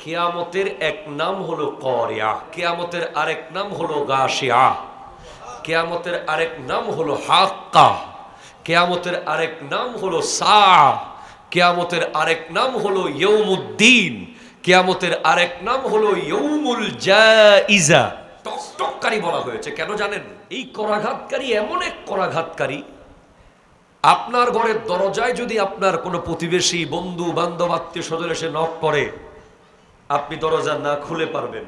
কেয়ামতের এক নাম হলো করিয়া, কেয়ামতের আরেক নাম হলো গাশিয়া, কেয়ামতের আরেক নাম হলো হাক্কা, কেয়ামতের আরেক নাম হলো সা কেয়ামতের আরেক নাম হলো ইয়ৌমুদ্দিন কেয়ামতের আরেক নাম হলো ইয়ৌমুল জাইজা। টকটককারী বলা হয়েছে, কেন জানেন? এই করাঘাতকারী এমন এক করাঘাতকারী, আপনার ঘরের দরজায় যদি আপনার কোনো প্রতিবেশী, বন্ধু, বান্ধব আত্মীয় স্বজন এসে নক করে আপনি দরজা না খুলে পারবেন।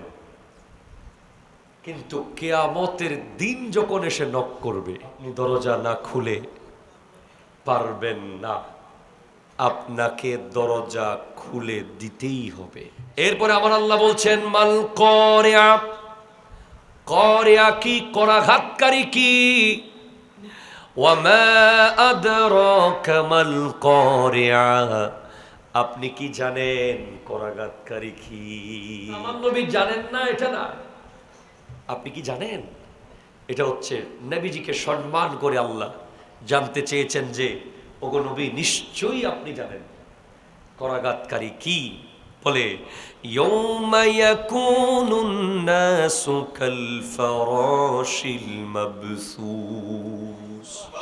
কিন্তু কেয়ামতের দিন যখন এসে নক করবে, আপনি দরজা না খুলে পারবেন না। আপনাকে দরজা খুলে দিতেই হবে। এরপরে আমার আল্লাহ বলছেন মাল করিয়া করিয়া কি, করাঘাতকারী কি? ওয়ামা আদরাকা মাল করিয়া। আপনি কি জানেন? করাগাতকারী কি? নবী জানেন না এটা না। আপনি কি জানেন? এটা হচ্ছে নবীজিকে সম্মান করে আল্লাহ জানতে চেয়েছেন যে ওগো নবী নিশ্চয়ই আপনি জানেন। করাগাতকারী কি? বলে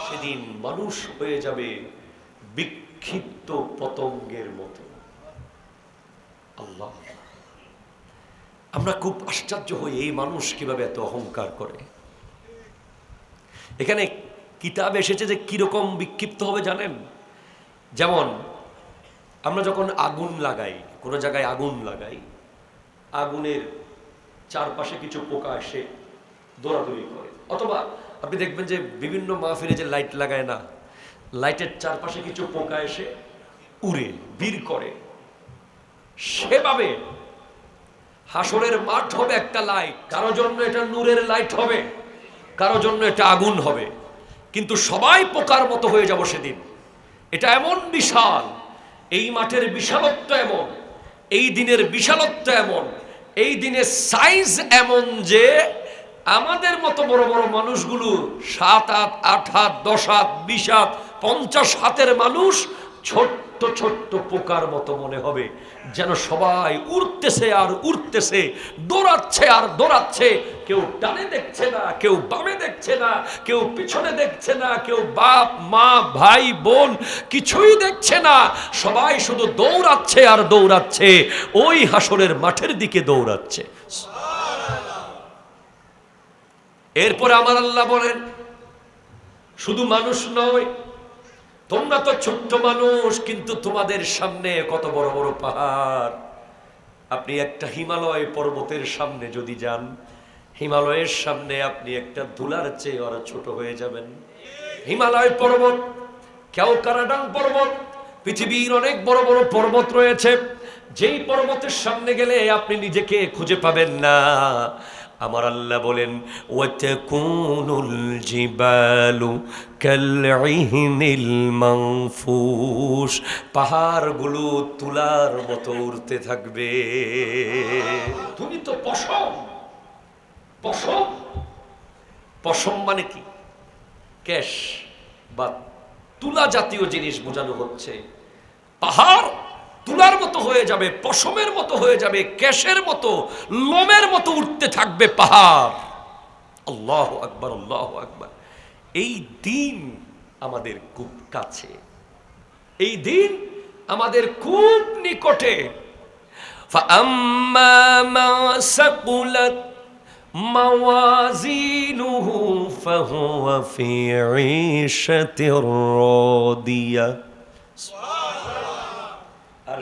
সেদিন মানুষ হয়ে যাবে বিক্ষ বিক্ষিপ্ত পতঙ্গের মতো। আল্লাহ। আমরা খুব আশ্চর্য হই এই মানুষ কীভাবে এত অহংকার করে। এখানে কিতাব এসেছে যে কীরকম বিক্ষিপ্ত হবে জানেন? যেমন, আমরা যখন আগুন লাগাই, কোনো জায়গায় আগুন লাগাই, আগুনের চারপাশে কিছু পোকা এসে দৌড়াদৌড়ি করে। অথবা আপনি দেখবেন যে বিভিন্ন মাহফিলে যে লাইট লাগায় না লাইটের চারপাশে কিছু পোকা এসে উড়ে, বীর করে। সেভাবে হাসরের মাঠ হবে একটা লাইট, কারও জন্য এটা নূরের লাইট হবে, কারও জন্য এটা আগুন হবে। কিন্তু সবাই পোকার মতো হয়ে যাব সেদিন। এটা এমন বিশাল, এই মাঠের বিশালত্ব এমন, এই দিনের বিশালত্ব এমন, এই দিনের সাইজ এমন যে আমাদের মতো বড় বড় মানুষগুলো সাত হাত আট হাত দশ হাত বিশ হাত পঞ্চাশ হাতের মানুষ ছোট্ট ছোট্ট পোকার মতো মনে হবে। যেন সবাই উড়তেছে আর উড়তেছে, দৌড়াচ্ছে আর দৌড়াচ্ছে। কেউ ডানে দেখছে না, কেউ বামে দেখছে না, কেউ পিছনে দেখছে না, কেউ বাপ, মা, ভাই, বোন কিছুই দেখছে না। সবাই শুধু দৌড়াচ্ছে আর দৌড়াচ্ছে, ওই হাসরের মাঠের দিকে দৌড়াচ্ছে। এরপরে আমার আল্লাহ বলেন, শুধু মানুষ নয়, তোমরা তো ছোট্ট মানুষ, কিন্তু তোমাদের সামনে কত বড় বড় পাহাড়। আপনি একটা হিমালয় পর্বতের সামনে যদি যান, হিমালয়ের সামনে আপনি একটা ধুলার চেয়ে ওরা ছোট হয়ে যাবেন। হিমালয় পর্বত কেউ কারাডাং পর্বত, পৃথিবীর অনেক বড় বড় পর্বত রয়েছে। যেই পর্বতের সামনে গেলে আপনি নিজেকে খুঁজে পাবেন না। আমার আল্লাহ বলেন, ওয়াতাকুনুল জিবালু কালইহিনিল পাহাড়গুলো তুলার মতো উড়তে থাকবে। তুমি তো পশম। পশম? পশম মানে কি? ক্যাশ বা তুলা জাতীয় জিনিস বোঝানো হচ্ছে। পাহাড় তুলার মতো হয়ে যাবে পশমের মতো হয়ে যাবে ক্যাশের মতো লোমের মতো উঠতে থাকবে পাহাড় আল্লাহ আকবার আল্লাহ আকবার এই দিন আমাদের খুব কাছে এই দিন আমাদের খুব নিকটে فأما من ثقلت موازينه فهو في عيشة راضية আর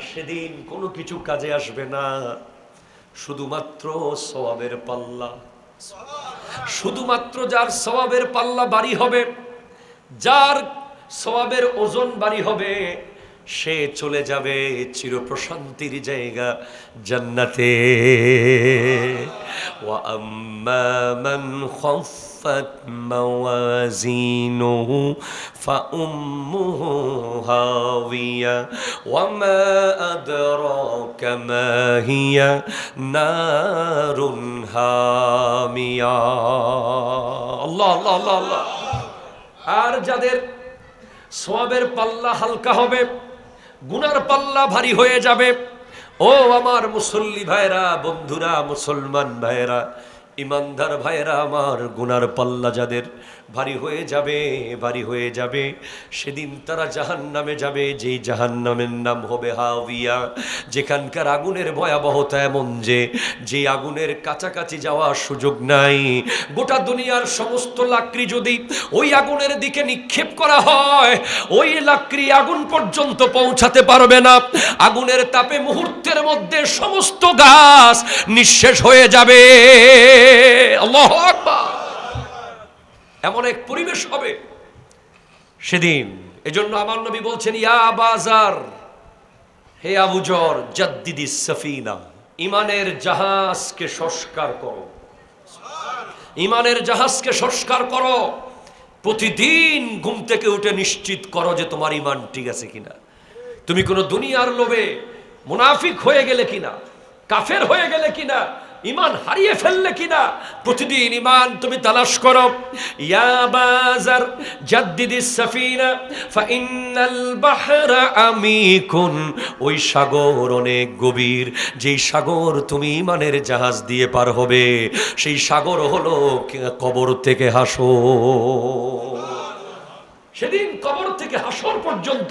সেদিন কোনো কিছু কাজে আসবে না। শুধুমাত্র সবাবের পাল্লা। শুধুমাত্র যার স্বভাবের পাল্লা বাড়ি হবে, যার স্বভাবের ওজন বাড়ি হবে সে চলে যাবে চিরপ্রশান্তির জায়গা জান্নাতে। ওয়া আম্মা খাফফাত মাওয়াজিনুহু ফাউম্মুহু হাওিয়া ওয়া মা আদরাকা মা নারুন হামিয়া। আল্লাহ আল্লাহ আল্লাহ আল্লাহ। আর যাদের সোয়াবের পাল্লা হালকা হবে গুনার পাল্লা ভারী হয়ে যাবে। ও আমার মুসল্লি ভাইরা বন্ধুরা মুসলমান ভাইরা ইমানদার ভাইরা আমার গুনার পাল্লা যাদের ভারী হয়ে যাবে, ভারী হয়ে যাবে, সেদিন তারা জাহান নামে যাবে। যেই জাহান নামের নাম হবে হাবিয়া যেখানকার আগুনের ভয়াবহতা এমন যে যে আগুনের কাছাকাছি যাওয়ার সুযোগ নাই। গোটা দুনিয়ার সমস্ত লাকড়ি যদি ওই আগুনের দিকে নিক্ষেপ করা হয়, ওই লাকড়ি আগুন পর্যন্ত পৌঁছাতে পারবে না। আগুনের তাপে মুহূর্তের মধ্যে সমস্ত গাছ নিঃশেষ হয়ে যাবে। এমন এক পরিবেশ হবে। সেদিন এজন্য আমার নবী বলছেন, ইয়া বাজার, হে আবুজর জাদ্দিদি সফিনা, ইমানের জাহাজকে সংস্কার করো। ইমানের জাহাজকে সংস্কার করো। প্রতিদিন ঘুম থেকে উঠে নিশ্চিত করো যে তোমার ইমান ঠিক আছে কিনা। তুমি কোনো দুনিয়ার লোভে মুনাফিক হয়ে গেলে কিনা, কাফের হয়ে গেলে কিনা ইমান হারিয়ে ফেললে কিনা? প্রতিদিন ইমান তুমি তালাশ করো। জাদ্দিদি সাফিনা ফাইনাল বাহরা আমিকুন। ওই সাগর অনেক গভীর, যেই সাগর তুমি ইমানের জাহাজ দিয়ে পার হবে, সেই সাগর হলো কবর থেকে হাসো। সেদিন কবর থেকে হাসর পর্যন্ত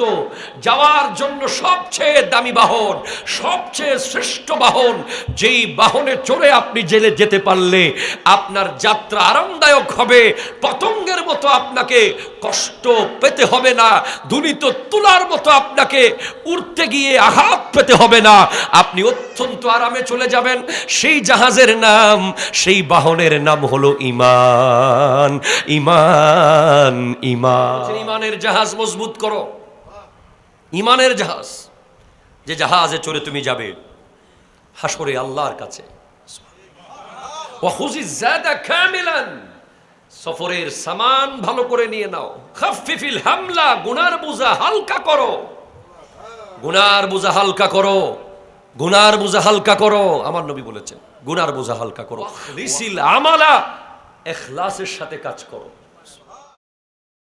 যাওয়ার জন্য সবচেয়ে দামি বাহন, সবচেয়ে শ্রেষ্ঠ বাহন, যেই বাহনে চড়ে আপনি জেলে যেতে পারলে আপনার যাত্রা আরামদায়ক হবে। পতঙ্গের মতো আপনাকে কষ্ট পেতে হবে না দুনিত তুলার মতো আপনাকে উঠতে গিয়ে আঘাত পেতে হবে না। আপনি অত্যন্ত আরামে চলে যাবেন। সেই জাহাজের নাম, সেই বাহনের নাম হলো ইমান। ইমান ইমান। ইমানের জাহাজ মজবুত করো। ইমানের জাহাজ, যে জাহাজে চড়ে তুমি যাবে হাসরে আল্লাহর কাছে। সফরের সামান ভালো করে নিয়ে নাও। খাফিফিল হামলা, গুনার বোঝা হালকা করো। গুনার বোঝা হালকা করো। গুনার বোঝা হালকা করো, আমার নবী বলেছেন, গুনার বোঝা হালকা করো। আমালা, এখলাসের সাথে কাজ করো।